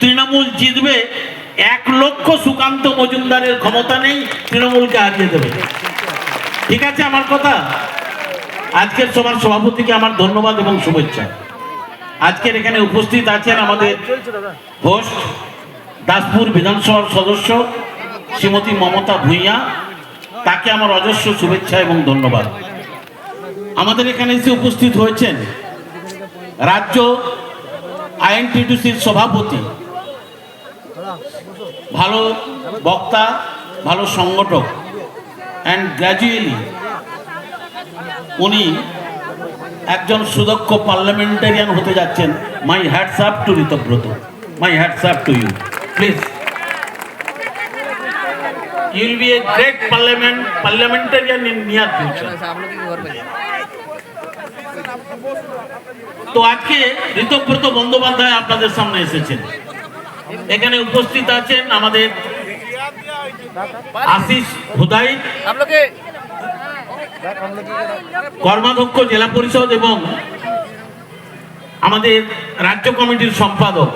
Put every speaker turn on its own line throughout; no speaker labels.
তৃণমূল জিতবে, এক লক্ষ সুকান্ত মজুমদারের ক্ষমতা নেই, তৃণমূলকে হারিয়ে দেবে। ঠিক আছে আমার কথা? আজকের সবার সভাপতিকে আমার ধন্যবাদ এবং শুভেচ্ছা। আজকের এখানে উপস্থিত আছেন আমাদের হোস্ট, দাসপুর বিধানসভার সদস্য, শ্রীমতী মমতা ভূঁইয়া। তাকে আমার অজস্র শুভেচ্ছা এবং ধন্যবাদ। আমাদের এখানে এসে উপস্থিত হয়েছেন রাজ্য আইএনটিটিসির সভাপতি ভালো বক্তা, ভালো সংগঠক। অ্যান্ড গ্র্যাজুয়েলি উনি একজন সুদক্ষ পার্লামেন্টারিয়ান হতে যাচ্ছেন। My hats up to Ritabrata my hats up to you please you'll be a great parliament parliament in near তো আজকে ঋতব্রত বন্দ্যোপাধ্যায় আপনাদের সামনে এসেছেন। এখানে উপস্থিত আছেন আমাদের আশিস হুদাই, কর্মাধ্যক্ষ, জেলা পরিষদ এবং আমাদের রাজ্য কমিটির সম্পাদক।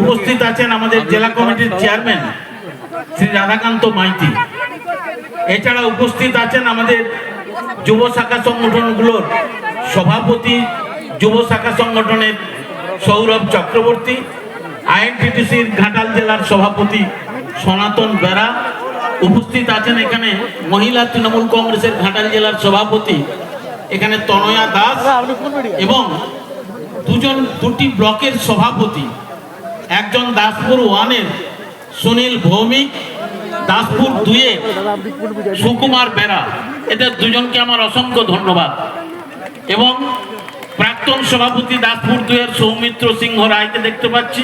উপস্থিত আছেন আমাদের জেলা কমিটির চেয়ারম্যান, শ্রী রাধাকান্ত মাইতি। এছাড়া উপস্থিত আছেন আমাদের যুব শাখা সংগঠনগুলোর সভাপতি, যুব শাখা সংগঠনের সৌরভ চক্রবর্তী। আইএনটিটিসির ঘাটাল জেলার সভাপতি সনাতন বেরা উপস্থিত আছেন এখানে মহিলা তৃণমূল কংগ্রেসের ঘাটাল জেলার সভাপতি, এখানে তনয়া দাস এবং দুজন, দুটি ব্লকের সভাপতি, একজন দাসপুর ওয়ানের সুনীল ভৌমিক, দাসপুর দুয়ে সুকুমার বেরা। এদের দুজনকে আমার অসংখ্য ধন্যবাদ। এবং প্রাক্তন সভাপতি দাসপুর দুয়ের সৌমিত্র সিংহ রায়কে দেখতে পাচ্ছি।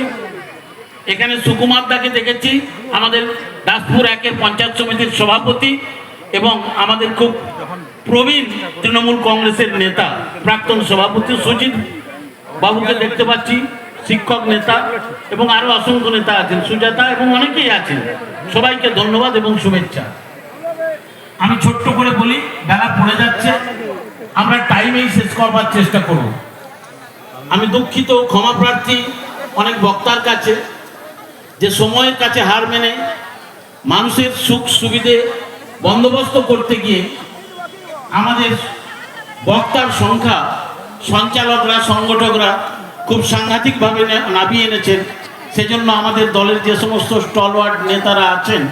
এখানে সুকুমার দাকে দেখেছি, আমাদের দাসপুর একের পঞ্চায়েত সমিতির সভাপতি এবং আমাদের খুব প্রবীণ তৃণমূল কংগ্রেসের নেতা, প্রাক্তন সভাপতি সুজিত বাবুকে দেখতে পাচ্ছি, শিক্ষক নেতা এবং আরও অসংখ্য নেতা আছেন, সুজাতা এবং অনেকেই আছেন। সবাইকে ধন্যবাদ এবং শুভেচ্ছা। আমি ছোট্ট করে বলি, বেলা পড়ে যাচ্ছে, আমরা টাইমেই শেষ করবার চেষ্টা করব। আমি দুঃখিত, ক্ষমা প্রার্থী অনেক বক্তার কাছে। যে সময়ের কাছে হার মেনে মানুষের সুখ সুবিধে বন্দোবস্ত করতে গিয়ে আমাদের বক্তার সংখ্যা, সঞ্চালকরা, সংগঠকরা খুব সাংঘাতিকভাবে নামিয়ে এনেছেন। সেজন্য আমাদের দলের যে সমস্ত স্টলওয়ার্ড নেতারা আছেন,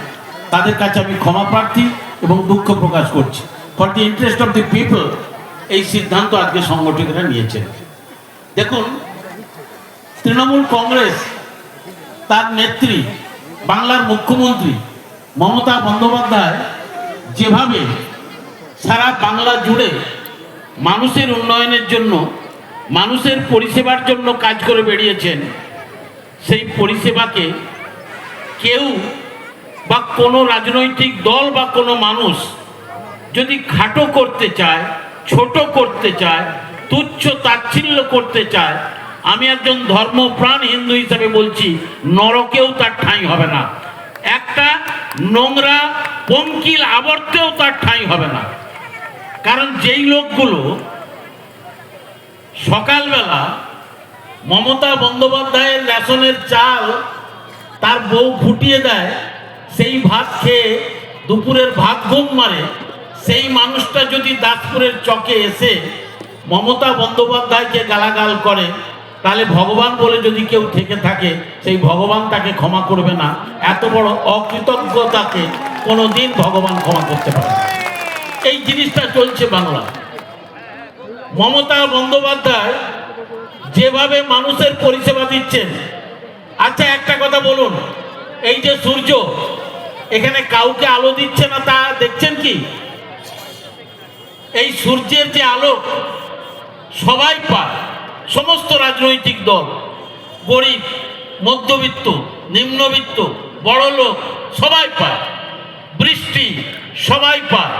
তাদের কাছে আমি ক্ষমা প্রার্থী এবং দুঃখ প্রকাশ করছি। For the interest of the people এই সিদ্ধান্ত আজকে সংগঠকরা নিয়েছেন। দেখুন, তৃণমূল কংগ্রেস তার নেত্রী, বাংলার মুখ্যমন্ত্রী মমতা বন্দ্যোপাধ্যায় যেভাবে সারা বাংলা জুড়ে মানুষের উন্নয়নের জন্য, মানুষের পরিষেবার জন্য কাজ করে বেরিয়েছেন সেই পরিষেবাকে কেউ বা কোনো রাজনৈতিক দল বা কোনো মানুষ যদি খাটো করতে চায়, ছোট করতে চায়, তুচ্ছ তাচ্ছিল্য করতে চায় আমি একজন ধর্মপ্রাণ হিন্দু হিসাবে বলছি, নরকেও তার ঠাঁই হবে না। একটা নোংরা, পঙ্কিল আবর্তেও তার ঠাঁই হবে না। কারণ যেই লোকগুলো সকালবেলা মমতা বন্দ্যোপাধ্যায়ের রেশনের চাল তার বউ ফুটিয়ে দেয়, সেই ভাত খেয়ে দুপুরের ভাত ঘুম মারে, সেই মানুষটা যদি দাসপুরের চকে এসে মমতা বন্দ্যোপাধ্যায়কে গালাগাল করে তাহলে ভগবান বলে যদি কেউ থেকে থাকে, সেই ভগবান তাকে ক্ষমা করবে না। এত বড় অকৃতজ্ঞতাকে কোনোদিন ভগবান ক্ষমা করতে পারে এই জিনিসটা চলছে বাংলা মমতা বন্দ্যোপাধ্যায় যেভাবে মানুষের পরিষেবা দিচ্ছেন আচ্ছা একটা কথা বলুন। এই যে সূর্য, এখানে কাউকে আলো দিচ্ছে না তা দেখছেন কি? এই সূর্যের যে আলো, সবাই পায়। সমস্ত রাজনৈতিক দল, গরিব, মধ্যবিত্ত, নিম্নবিত্ত বড় লোক সবাই পায়। বৃষ্টি, সবাই পায়।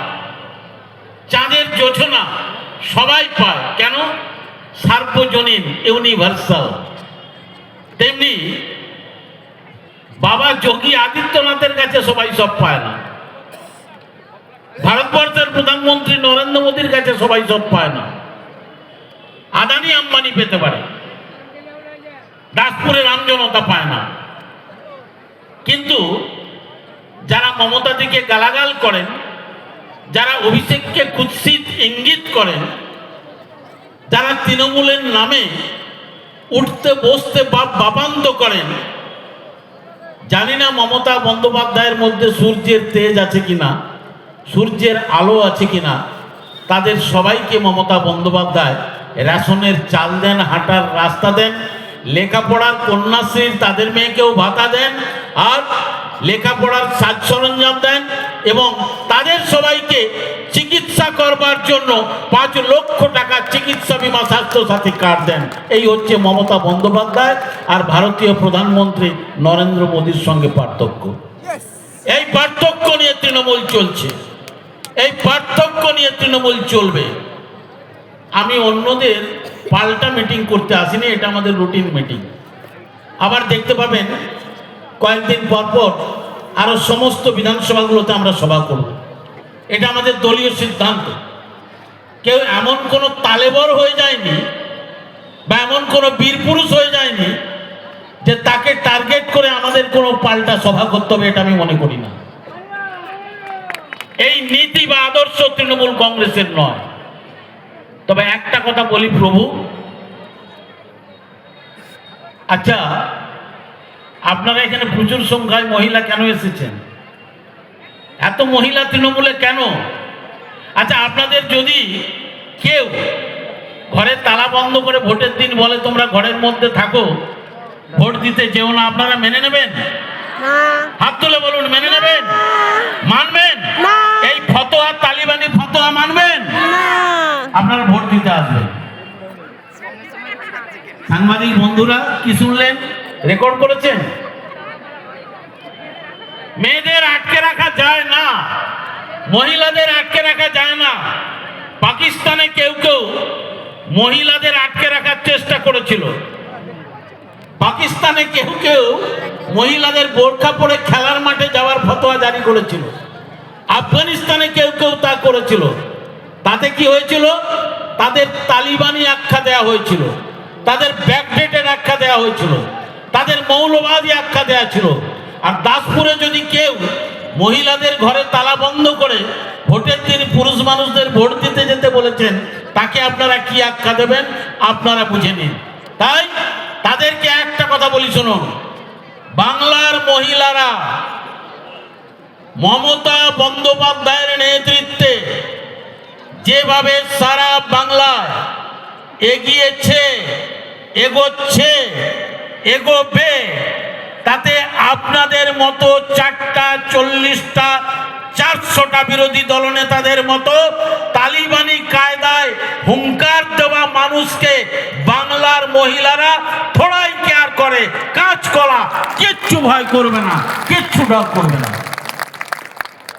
চাঁদের যোজনা সবাই পায়। কেন? সার্বজনীন ইউনিভার্সাল তেমনি বাবা যোগী আদিত্যনাথের কাছে সবাই সব পায় না। ভারতবর্ষের প্রধানমন্ত্রী নরেন্দ্র মোদীর কাছে সবাই সব পায় না। আদানি আম্বানি পেতে পারে। দাসপুরের আমজনতা পায় না। কিন্তু যারা মমতাদিকে গালাগাল করেন, যারা অভিষেককে কুৎসিত ইঙ্গিত করেন, যারা তৃণমূলের নামে উঠতে, বসতে বাপ বাপান্ত করেন, জানি না মমতা বন্দ্যোপাধ্যায়ের মধ্যে সূর্যের তেজ আছে কিনা, সূর্যের আলো আছে কিনা, তাদের সবাইকে মমতা বন্দ্যোপাধ্যায় রেশনের চাল দেন, হাঁটার রাস্তা দেন, লেখাপড়ার কন্যাশ্রীর তাদের মেয়েকেও ভাতা দেন, আর লেখাপড়ার সাজ সরঞ্জাম দেন এবং তাদের সবাইকে চিকিৎসা করবার জন্য পাঁচ লক্ষ টাকা চিকিৎসা বিমা স্বাস্থ্য সাথী কার্ড দেন। এই হচ্ছে মমতা বন্দ্যোপাধ্যায় আর ভারতীয় প্রধানমন্ত্রী নরেন্দ্র মোদীর সঙ্গে পার্থক্য। এই পার্থক্য নিয়ে তৃণমূল চলছে। এই পার্থক্য নিয়ে তৃণমূল চলবে। আমি অন্যদের পাল্টা মিটিং করতে আসিনি, এটা আমাদের রুটিন মিটিং আবার দেখতে পাবেন, কয়েকদিন পর পর আরও সমস্ত বিধানসভাগুলোতে আমরা সভা করব। এটা আমাদের দলীয় সিদ্ধান্ত। কেউ এমন কোনো তালেবর হয়ে যায়নি বা এমন কোনো বীরপুরুষ হয়ে যায়নি যে তাকে টার্গেট করে আমাদের কোনো পাল্টা সভা করতে হবে, এটা আমি মনে করি না। এই নীতি বা আদর্শ তৃণমূল কংগ্রেসের নয়। তবে একটা কথা বলি প্রভু। আচ্ছা আপনারা এখানে প্রচুর সংখ্যায় মহিলা কেন এসেছেন? এত মহিলা তৃণমূলে কেন? আচ্ছা আপনাদের যদি কেউ ঘরে তালা বন্ধ করে ভোটের দিন বলে তোমরা ঘরের মধ্যে থাকো, ভোট দিতে যেও না, আপনারা মেনে নেবেন? হাত তুলে বলুন মেনে নেবেন? মানবেন? এই ফতোয়া তালিবানি ফতোয়া মানবেন? আপনারা ভোট দিতে আসবেন। সাংবাদিক বন্ধুরা কি শুনলেন? রেকর্ড করেছেন? মেয়েদের আটকে রাখা যায় না। মহিলাদের আটকে রাখা যায় না। পাকিস্তানে কেউ কেউ মহিলাদের আটকে রাখার চেষ্টা করেছিল। পাকিস্তানে কেউ কেউ মহিলাদের বোরখা পরে খেলার মাঠে যাওয়ার ফতোয়া জারি করেছিল। আফগানিস্তানে কেউ কেউ তা করেছিল। তাতে কি হয়েছিল? তাদের তালিবানি আখ্যা দেওয়া হয়েছিল। তাদের ব্যাকডেটের আখ্যা দেওয়া হয়েছিল। তাদের মৌলবাদী আখ্যা দেওয়া ছিল। আর দাসপুরে যদি কেউ মহিলাদের ঘরে তালা বন্ধ করে ভোটের দিন পুরুষ মানুষদের ভোট দিতে যেতে বলেছেন, তাকে আপনারা কি আখ্যা দেবেন? আপনারা বুঝে নিন। তাই তাদেরকে একটা কথা বলি, শুনুন। বাংলার মহিলারা মমতা বন্দ্যোপাধ্যায়ের নেতৃত্বে যেভাবে সারা বাংলায় এগিয়েছে, এগোচ্ছে, এগোবে, তাতে আপনাদের মতো চারটা, চল্লিশটা, চারশোটা বিরোধী দলনেতাদের মতো তালিবানি কায়দায় হুঙ্কার দেওয়া মানুষকে বাংলার মহিলারা থোড়াই করে কাজ করা, কিচ্ছু ভয় করবে না, কিচ্ছু ডর করবে না।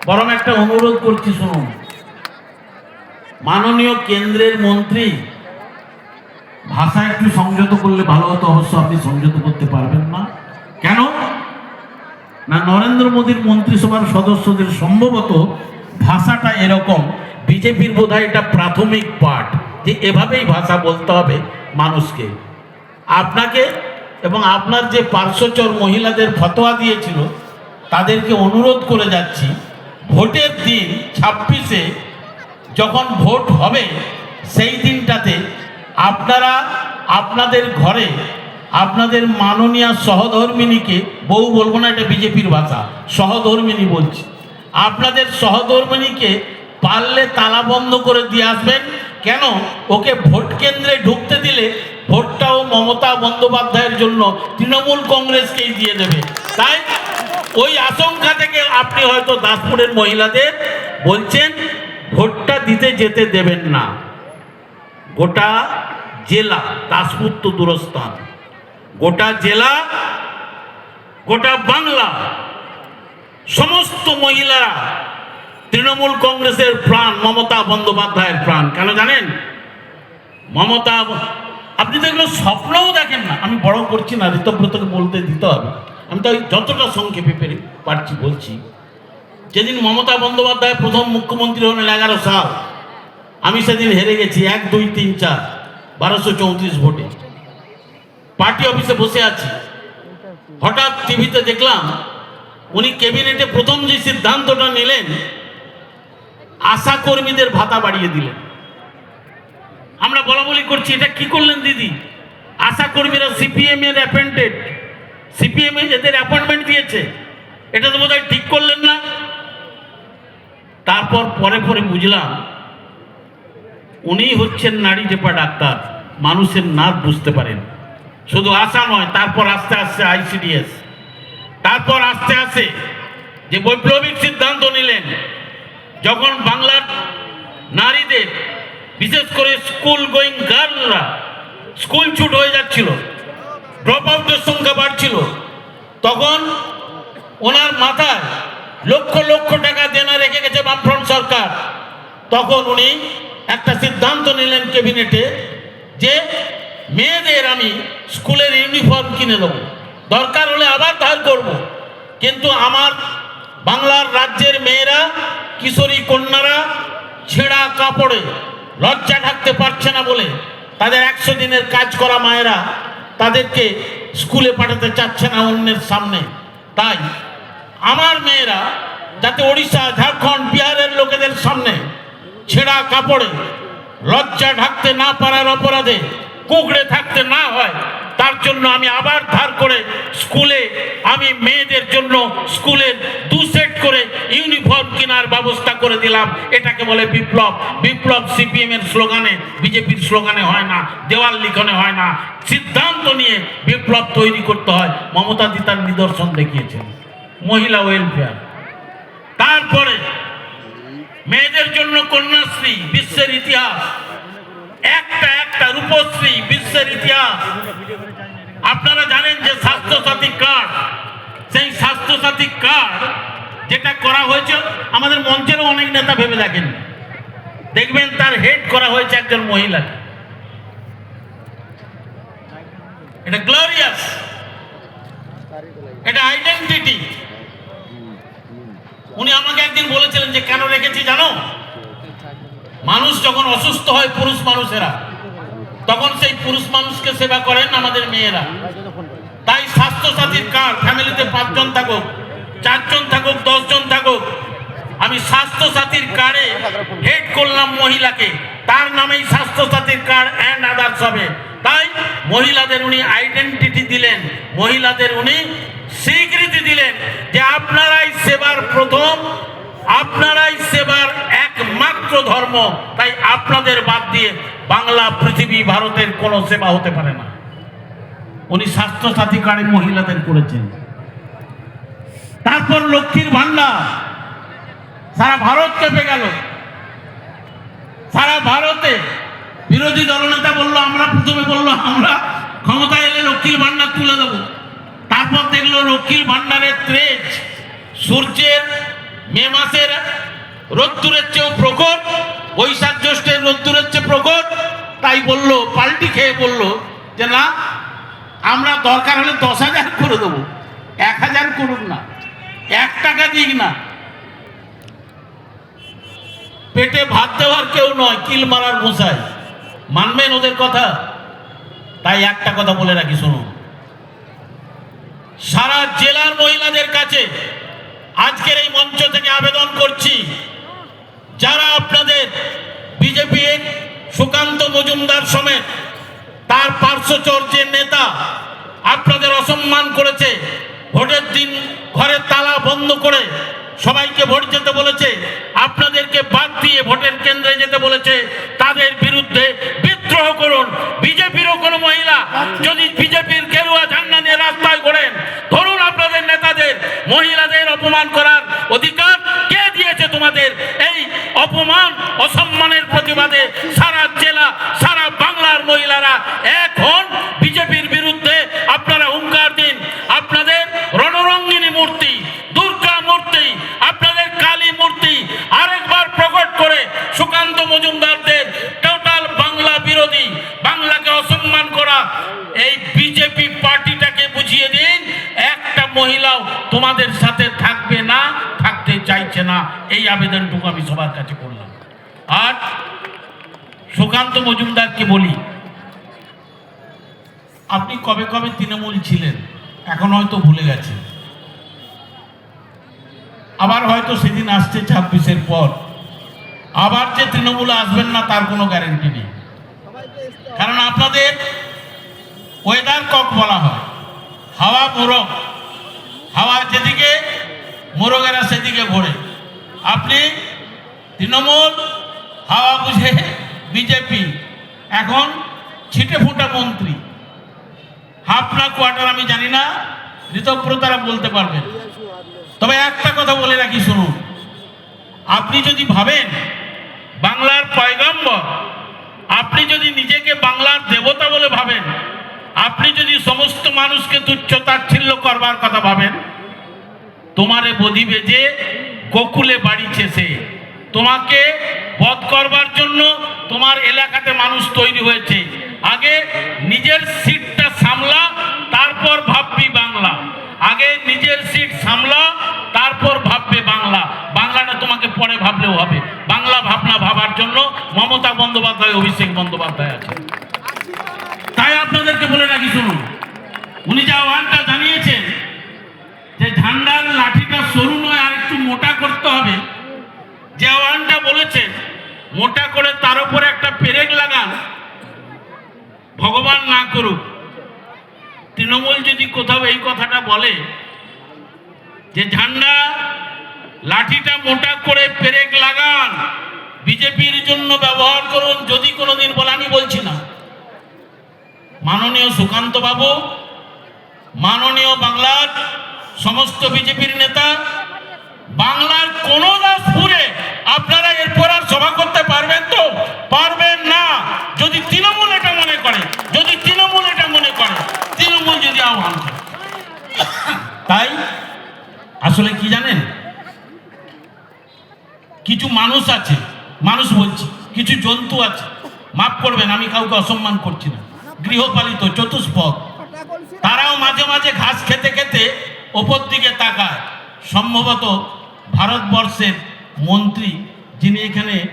বরং একটা অনুরোধ করছি, শুনুন। মাননীয় কেন্দ্রের মন্ত্রী, ভাষা একটু সংযত করলে ভালো হতো, অবশ্য আপনি সংযত করতে পারবেন না। কেন? না, নরেন্দ্র মোদীর মন্ত্রিসভার সদস্যদের সম্ভবত ভাষাটা এরকম, বিজেপির বোধহয় এটা প্রাথমিক পাঠ, যে এভাবেই ভাষা বলতে হবে মানুষকে। আপনাকে এবং আপনার যে পার্শ্বচর মহিলাদের ফতোয়া দিয়েছিল, তাদেরকে অনুরোধ করে যাচ্ছি, ভোটের দিন ছাব্বিশে যখন ভোট হবে, সেই দিনটাতে আপনারা আপনাদের ঘরে আপনাদের মাননীয় সহধর্মিনীকে, বউ বলব না, এটা বিজেপির ভাষা, সহধর্মিনী বলছি, আপনাদের সহধর্মিনীকে পারলে তালা বন্ধ করে দিয়ে আসবেন। কেন? ওকে ভোট কেন্দ্রে ঢুকতে দিলে ভোটটাও মমতা বন্দ্যোপাধ্যায়ের জন্য তৃণমূল কংগ্রেসকেই দিয়ে দেবে। তাই ওই আশঙ্কা থেকে আপনি হয়তো দাসপুরের মহিলাদের বলছেন, ভোটটা দিতে যেতে দেবেন না। গোটা জেলা, দাসপুর তো দূরস্থান। গোটা জেলা, গোটা বাংলা, সমস্ত মহিলারা তৃণমূল কংগ্রেসের প্রাণ, মমতা বন্দ্যোপাধ্যায়ের প্রাণ। কেন জানেন? মমতা আপনি তো এগুলো স্বপ্নও দেখেন না। আমি বড় করছি না, ঋতব্রতকে বলতে দিতে হবে। আমি তো যতটা সংক্ষেপে পেরে পারছি, বলছি। যেদিন মমতা বন্দ্যোপাধ্যায় প্রথম মুখ্যমন্ত্রী হলেন এগারো সাল, আমি সেদিন হেরে গেছি এক, দুই, তিন, চার, বারোশো চৌত্রিশ ভোটে। পার্টি অফিসে বসে আছি। হঠাৎ টিভিতে দেখলাম, উনি ক্যাবিনেটে প্রথম যে সিদ্ধান্তটা নিলেন আশা কর্মীদের ভাতা বাড়িয়ে দিলেন। আমরা বলা বলি করছি, এটা কি করলেন দিদি? আশা কর্মীরা সিপিএম এর অ্যাপয়েন্টেড সিপিএম এদের অ্যাপয়েন্টমেন্ট দিয়েছে। এটা তো বোধহয় ঠিক করলেন না। তারপর পরে পরে বুঝলাম, উনি হচ্ছেন নারী টেপা ডাক্তার, মানুষের নার্ভ বুঝতে পারেন। শুধু আশা নয়, তারপর আস্তে আস্তে আইসিডিএস তারপর আস্তে আস্তে যে বৈপ্লবিক সিদ্ধান্ত নিলেন, যখন বাংলার নারীদের বিশেষ করে স্কুল গোয়িং গার্লরা, স্কুল ছুট হয়ে যাচ্ছিল, ড্রপ আউটের সংখ্যা বাড়ছিল। তখন ওনার মাথায় লক্ষ লক্ষ টাকা দেনা রেখে গেছে বামফ্রন্ট সরকার। তখন উনি একটা সিদ্ধান্ত নিলেন ক্যাবিনেটে যে মেয়েদের আমি স্কুলের ইউনিফর্ম কিনে দেবো দরকার হলে আবার ধার করব। কিন্তু আমার বাংলার রাজ্যের মেয়েরা, কিশোরী কন্যারা ছেঁড়া কাপড়ে লজ্জা থাকতে পারছে না বলে তাদের একশো দিনের কাজ করা মায়েরা তাদেরকে স্কুলে পাঠাতে চাচ্ছে না অন্যের সামনে। তাই আমার মেয়েরা যাতে ওড়িশা, ঝাড়খণ্ড, বিহারের লোকেদের সামনে ছেঁড়া কাপড়ে লজ্জা ঢাকতে না পারার অপরাধে কুকড়ে থাকতে না হয় তার জন্য আমি আবার ধার করে স্কুলে, আমি মেয়েদের জন্য স্কুলের দু সেট করে ইউনিফর্ম কেনার ব্যবস্থা করে দিলাম। এটাকে বলে বিপ্লব। বিপ্লব সিপিএম এর স্লোগানে, বিজেপির স্লোগানে হয় না, দেওয়াল লিখনে হয় না। সিদ্ধান্ত নিয়ে বিপ্লব তৈরি করতে হয়। মমতা দি তার নিদর্শন দেখিয়েছেন। মহিলা ওয়েলফেয়ার তারপরে মেয়েদের জন্য কন্যাশ্রী, বিশ্বের ইতিহাস। একটা একটা রূপশ্রী বিশ্বের ইতিহাস। আপনারা জানেন যে স্বাস্থ্যসাথী কার্ড, সেই স্বাস্থ্যসাথী কার্ড যেটা করা হয়েছে, আমাদের মঞ্চেরও অনেক নেতা ভেবে দেখেন। দেখবেন তার হেড করা হয়েছে একজন মহিলা। এটা গ্লোরিয়াস এটা আইডেন্টিটি উনি আমাকে একদিন বলেছিলেন যে, কেন রেখেছি জানো? মানুষ যখন অসুস্থ হয়, পুরুষ মানুষেরা। তখন সেই পুরুষ মানুষকে সেবা করেন আমাদের মেয়েরা। তাই স্বাস্থ্য সাথীর কার্ড, ফ্যামিলিতে পাঁচজন থাকুক, চারজন থাকুক, দশজন থাকুক, আমি স্বাস্থ্য সাথীর কার্ডে হেড করলাম মহিলাকে। তার নামেই স্বাস্থ্য সাথীর কার্ড অ্যান্ড আদার্স হবে। তাই মহিলাদের উনি আইডেন্টিটি দিলেন। মহিলাদের উনি স্বীকৃতি দিলেন যে আপনারাই সেবার প্রথম আপনারাই সেবার একমাত্র ধর্ম, তাই আপনাদের বাদ দিয়ে বাংলা, পৃথিবী, ভারতের কোনো সেবা হতে পারে না। উনি স্বাস্থ্য সাথী কার্ডে মহিলাদের করেছেন। তারপর লক্ষ্মীর ভান্ডার সারা ভারত কেঁপে গেল। সারা ভারতে বিরোধী দলনেতা বলল, আমরা প্রথমে বলল, আমরা ক্ষমতা এলে লক্ষ্মীর ভান্ডার তুলে দেবো। তারপর দেখল, লক্ষ্মীর ভান্ডারের ত্রেজ সূর্যের মে মাসের রোদ্দুরের চেয়েও প্রকট বৈশাখ জ্যৈষ্ঠের রোদ্দুরের চেয়ে প্রকট তাই বলল, পাল্টি খেয়ে বলল যে না, আমরা দরকার হলে দশ হাজার করে দেবো। এক হাজার করুন না, এক টাকা দিক না। পেটে ভাত দেওয়ার কেউ নয়, কিল মারার মশাই। মানবেন ওদের কথা? তাই একটা কথা বলে রাখি, শুনুন। সারা জেলার মহিলাদের কাছে আজকের এই মঞ্চ থেকে আবেদন করছি, যারা আপনাদের বিজেপি সুকান্ত মজুমদার সমেত তার পার্শ্বচর্যের নেতা আপনাদের অসম্মান করেছে, ভোটের দিন ঘরের তালা বন্ধ করে সবাইকে ভোট যেতে বলেছে, আপনাদেরকে বাদ দিয়ে ভোটের কেন্দ্রে যেতে বলেছে, তাদের বিরুদ্ধে বিদ্রোহ করুন। বিজেপিরও কোনো মহিলা যদি বিজেপির গেরুয়া ঝান্ডা নিয়ে রাস্তায় ঘোরেন, ধরুন আপনাদের নেতাদের, মহিলাদের অপমান করার অধিকার কে দিয়েছে তোমাদের? এই অপমান, অসম্মানের প্রতিবাদে সারা জেলা, সারা বাংলার মহিলারা এখন বিজেপির বিরুদ্ধে আপনারা হুঙ্কার দিন আপনাদের রণরঙ্গিনী মূর্তি দুর্গা মূর্তি আপনাদের কালী মূর্তি আরেকবার প্রকট করে সুকান্ত মজুমদারদের টোটাল বাংলা বিরোধী বাংলাকে অসম্মান করা এই বিজেপি পার্টিটাকে বুঝিয়ে দিন একটা মহিলাও তোমাদের সাথে থাকবে না থাকতে চাইছে না, এই আবেদনটুকু আমি সবার কাছে করলাম। আর সুকান্ত মজুমদারকে বলি? আপনি কবে কবে তৃণমূল ছিলেন, এখন হয়তো ভুলে গেছেন। আবার হয়তো সেদিন আসছে ছাব্বিশের পর। আবার যে তৃণমূলে আসবেন না, তার কোনো গ্যারেন্টি নেই। কারণ আপনাদের ওয়েদার কক বলা হয়। হাওয়া মোরগ। হাওয়া যেদিকে, মোরগেরা সেদিকে ঘোরে। আপনি তৃণমূল, হাওয়া বুঝে বিজেপি, এখন ছিটে ফুটা মন্ত্রী। হাফ না কোয়ার্টার আমি জানি না, ঋতব্রতারা বলতে পারবেন। তবে একটা কথা বলে রাখি, শুনুন। আপনি যদি ভাবেন বাংলার পয়গম্বর, আপনি যদি নিজেকে বাংলার দেবতা বলে ভাবেন, আপনি যদি সমস্ত মানুষকে তুচ্ছ তাচ্ছিল্য করবার কথা ভাবেন, তোমারে বদিবে যে গোকুলে বাড়িছে সে তোমাকে বধ করবার জন্য তোমার এলাকাতে মানুষ তৈরি হয়েছে। আগে নিজের সিটটা সামলা, তারপর ভাববি বাংলা। আগে নিজের সিট সামলা, তারপর ভাববে বাংলা। বাংলাটা তোমাকে পরে ভাবলেও হবে। বাংলা ভাবনা ভাবার জন্য মমতা বন্দ্যোপাধ্যায়, অভিষেক বন্দ্যোপাধ্যায় আছে তাই আপনাদেরকে বলে রাখি, শুনুন। উনি যা আহ্বানটা জানিয়েছেন যে ঝান্ডার লাঠিটা সরু নয়, আর একটু মোটা করতে হবে। যে আহ্বানটা বলেছে, মোটা করে তার উপরে একটা পেরেক লাগান। ভগবান না করুক। তৃণমূল যদি কোথাও এই কথাটা বলে, যে ঝান্ডা, লাঠিটা মোটা করে পেরেক লাগান, বিজেপির জন্য ব্যবহার করুন, যদি কোনোদিন বলে, আমি বলছি না। মাননীয় সুকান্ত বাবু মাননীয় বাংলার সমস্ত বিজেপির নেতা, বাংলার কোন দাসপুরে আপনারা এরপর আর সভা করতে পারবেন তো? পারবেন না। যদি তৃণমূল এটা মনে করে, যদি তৃণমূল এটা মনে করে, তৃণমূল যদি আহ্বান করে। তাই? আসলে কি জানেন? কিছু মানুষ আছে, মানুষ বলছি, কিছু জন্তু আছে। মাফ করবেন, আমি কাউকে অসম্মান করছি না। গৃহপালিত, চতুষ্পদ। তারাও মাঝে মাঝে ঘাস খেতে খেতে ওপর দিকে তাকায় সম্ভবত ভারতবর্ষের মন্ত্রী যিনি এখানে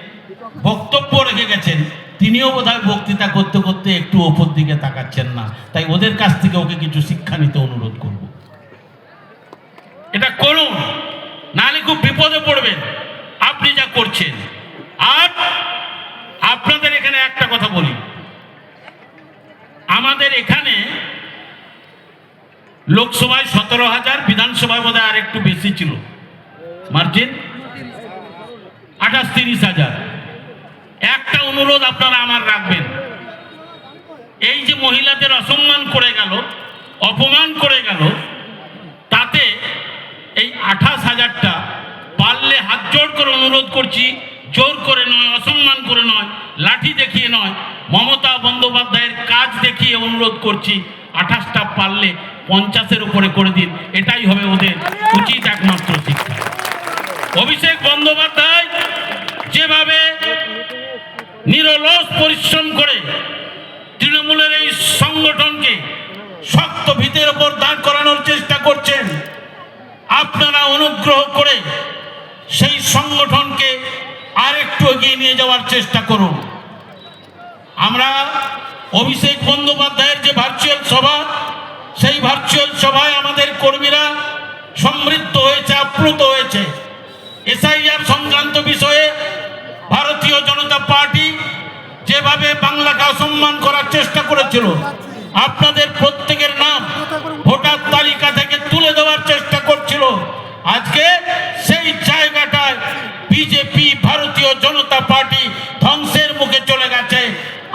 বক্তব্য রেখে গেছেন, তিনিও বোধহয় বক্তৃতা করতে করতে একটু ওপর দিকে তাকাচ্ছেন না। তাই ওদের কাছ থেকে ওকে কিছু শিক্ষা নিতে অনুরোধ করব। এটা করুন, নাহলে খুব বিপদে পড়বেন। আপনি যা করছেন। আর আপনাদের এখানে একটা কথা বলি। আমাদের এখানে লোকসভায় সতেরো হাজার বিধানসভায় বোধ আর একটু বেশি ছিল। মার্জিন আঠাশ তিরিশ হাজার। একটা অনুরোধ আপনারা আমার রাখবেন। এই যে মহিলাদের অসম্মান করে গেল, অপমান করে গেল, তাতে এই আঠাশ হাজারটা পারলে হাত জোর করে অনুরোধ করছি, জোর করে নয়, অসম্মান করে নয়, লাঠি দেখিয়ে নয়, মমতা বন্দ্যোপাধ্যায়ের কাজ দেখিয়ে অনুরোধ করছি আঠাশটা পারলে পঞ্চাশের উপরে করে দিন। এটাই হবে ওদের উচিত একমাত্র শিক্ষা। অভিষেক বন্দ্যোপাধ্যায় যেভাবে নিরলস পরিশ্রম করে তৃণমূলের এই সংগঠনকে শক্ত ভিতের ওপর দাঁড় করানোর চেষ্টা করছেন, আপনারা অনুগ্রহ করে সেই সংগঠনকে আরেকটু এগিয়ে নিয়ে যাওয়ার চেষ্টা করুন। আমরা অভিষেক বন্দ্যোপাধ্যায়ের যে ভার্চুয়াল সভা, সেই ভার্চুয়াল সভায় আমাদের কর্মীরা সমৃদ্ধ হয়েছে, আপ্লুত হয়েছে। এসআইআর সংক্রান্ত বিষয়ে ভারতীয় জনতা পার্টি যেভাবে বাংলাকে অসম্মান করার চেষ্টা করেছিল, আপনাদের প্রত্যেকের নাম ভোটার তালিকা থেকে তুলে দেওয়ার চেষ্টা করছিল। আজকে সেই জায়গাটায় বিজেপি, ভারতীয় জনতা পার্টি ধ্বংসের মুখে চলে গেছে।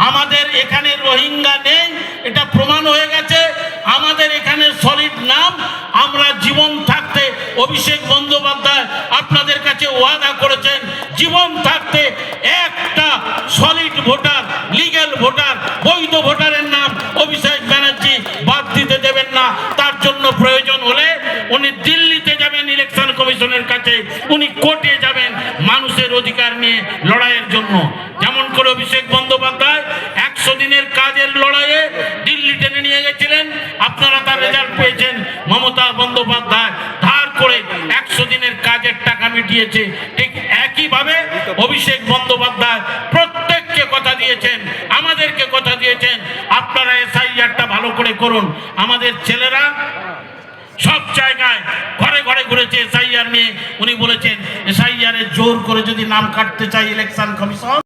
আমাদের এখানে রোহিঙ্গা নেই, এটা প্রমাণ হয়ে গেছে। আমাদের এখানে সলিড নাম, আমরা জীবন থাকতে অভিষেক বন্দ্যোপাধ্যায় আপনাদের কাছে ওয়াদা করেছেন, জীবন থাকতে একটা সলিড ভোটার লিগ্যাল ভোটার, বৈধ ভোটারের নাম অভিষেক ব্যানার্জি বাদ দিতে দেবেন না। তার জন্য প্রয়োজন হলে উনি দিল্লিতে যাবেন ইলেকশন কমিশনের কাছে, উনি কোর্টে যাবেন মানুষের অধিকার নিয়ে লড়াইয়ের জন্য। যেমন করে অভিষেক বন্দ্যোপাধ্যায় একশো দিনের কাজের লড়াইয়ে দিল্লি টেনে নিয়ে গেছিলেন? আপনারা তার রেজাল্ট পেয়েছেন। মমতা বন্দ্যোপাধ্যায় ধার করে একশো দিনের কাজের টাকা মিটিয়েছে। ঠিক একইভাবে অভিষেক বন্দ্যোপাধ্যায় প্রত্যেককে কথা দিয়েছেন, আমাদেরকে কথা দিয়েছেন। আপনারা এসআইআরটা ভালো করে করুন। আমাদের ছেলেরা সব জায়গায় ঘরে ঘরে ঘরে ঘুরেছে এসআইআর নিয়ে। উনি বলেছেন এসআইআর জোর করে যদি নাম কাটতে চাই ইলেকশন কমিশন